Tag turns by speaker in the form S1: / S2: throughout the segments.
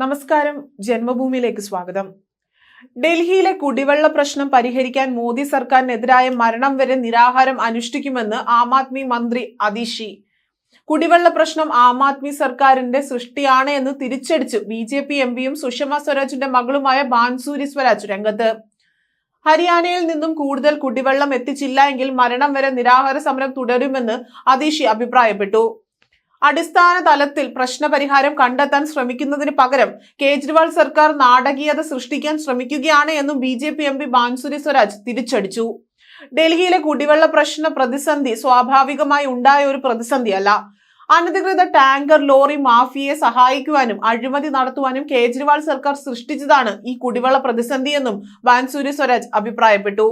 S1: നമസ്കാരം ജന്മഭൂമിയിലേക്ക് സ്വാഗതം. ഡൽഹിയിലെ കുടിവെള്ള പ്രശ്നം പരിഹരിക്കാൻ മോദി സർക്കാരിനെതിരായ മരണം വരെ നിരാഹാരം അനുഷ്ഠിക്കുമെന്ന് ആം ആദ്മി മന്ത്രി അതിഷി കുടിവെള്ള പ്രശ്നം ആം ആദ്മി സർക്കാരിന്റെ സൃഷ്ടിയാണ് എന്ന് തിരിച്ചടിച്ചു ബി ജെ പി എം പിയും സുഷമ സ്വരാജിന്റെ മകളുമായ ബാൻസൂരി സ്വരാജ് രംഗത്ത്. ഹരിയാനയിൽ നിന്നും കൂടുതൽ കുടിവെള്ളം എത്തിച്ചില്ല എങ്കിൽ മരണം വരെ നിരാഹാര സമരം തുടരുമെന്ന് അതിഷി അഭിപ്രായപ്പെട്ടു. അടിസ്ഥാന തലത്തിൽ പ്രശ്നപരിഹാരം കണ്ടെത്താൻ ശ്രമിക്കുന്നതിന് പകരം കേജ്രിവാൾ സർക്കാർ നാടകീയത സൃഷ്ടിക്കാൻ ശ്രമിക്കുകയാണ് എന്നും B J P M P Bansuri Swaraj തിരിച്ചടിച്ചു. ഡൽഹിയിലെ കുടിവെള്ള പ്രശ്ന പ്രതിസന്ധി സ്വാഭാവികമായി ഉണ്ടായ ഒരു പ്രതിസന്ധിയല്ല. അനധികൃത ടാങ്കർ ലോറി മാഫിയയെ സഹായിക്കുവാനും അഴിമതി നടത്തുവാനും കേജ്രിവാൾ സർക്കാർ സൃഷ്ടിച്ചതാണ് ഈ കുടിവെള്ള പ്രതിസന്ധിയെന്നും ബാൻസൂരി സ്വരാജ് അഭിപ്രായപ്പെട്ടു.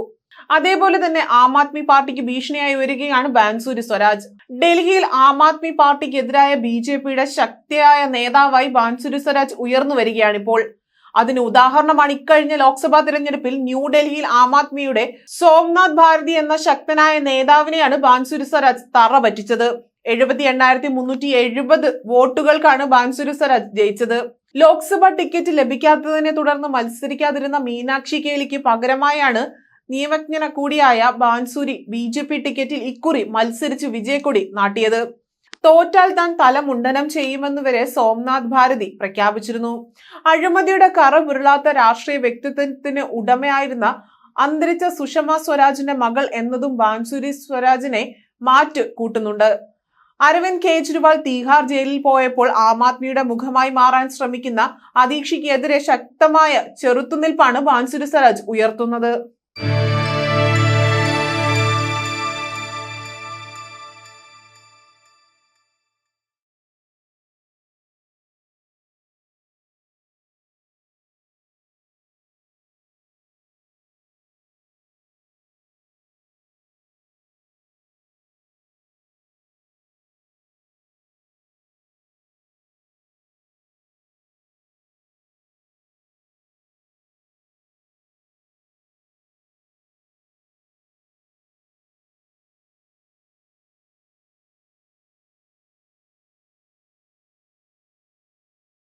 S1: അതേപോലെ തന്നെ ആം ആദ്മി പാർട്ടിക്ക് ഭീഷണിയായി വരികയാണ് ബാൻസൂരി സ്വരാജ്. ഡൽഹിയിൽ ആം ആദ്മി പാർട്ടിക്കെതിരായ ബി ജെ പിയുടെ ശക്തിയായ നേതാവായി ബാൻസൂരി സ്വരാജ് ഉയർന്നു വരികയാണിപ്പോൾ അതിന് ഉദാഹരണമാണ് ഇക്കഴിഞ്ഞ ലോക്സഭാ തിരഞ്ഞെടുപ്പിൽ ന്യൂഡൽഹിയിൽ ആം ആദ്മിയുടെ സോംനാഥ് ഭാരതി എന്ന ശക്തനായ നേതാവിനെയാണ് ബാൻസൂരി സ്വരാജ് തറ പറ്റിച്ചത് എഴുപത്തി എണ്ണായിരത്തി മുന്നൂറ്റി എഴുപത് വോട്ടുകൾക്കാണ് ബാൻസൂരി സ്വരാജ് ജയിച്ചത്. ലോക്സഭാ ടിക്കറ്റ് ലഭിക്കാത്തതിനെ തുടർന്ന് മത്സരിക്കാതിരുന്ന മീനാക്ഷി കേലിക്ക് പകരമായാണ് നിയമജ്ഞന കൂടിയായ ബാൻസൂരി ബി ജെ പി ടിക്കറ്റിൽ ഇക്കുറി മത്സരിച്ച് വിജയക്കൊടി നാട്ടിയത്. തോറ്റാൽ താൻ തല മുണ്ടനം ചെയ്യുമെന്ന് വരെ സോംനാഥ് ഭാരതി പ്രഖ്യാപിച്ചിരുന്നു. അഴിമതിയുടെ കറ പുരളാത്ത രാഷ്ട്രീയ വ്യക്തിത്വത്തിന് ഉടമയായിരുന്ന അന്തരിച്ച സുഷമ സ്വരാജിന്റെ മകൾ എന്നതും ബാൻസുരി സ്വരാജിനെ മാറ്റ് കൂട്ടുന്നുണ്ട്. അരവിന്ദ് കെജ്രിവാൾ തീഹാർ ജയിലിൽ പോയപ്പോൾ ആം ആദ്മിയുടെ മുഖമായി മാറാൻ ശ്രമിക്കുന്ന അതീക്ഷയ്ക്കെതിരെ ശക്തമായ ചെറുത്തുനിൽപ്പാണ് ബാൻസുരി സ്വരാജ് ഉയർത്തുന്നത്. Thank you.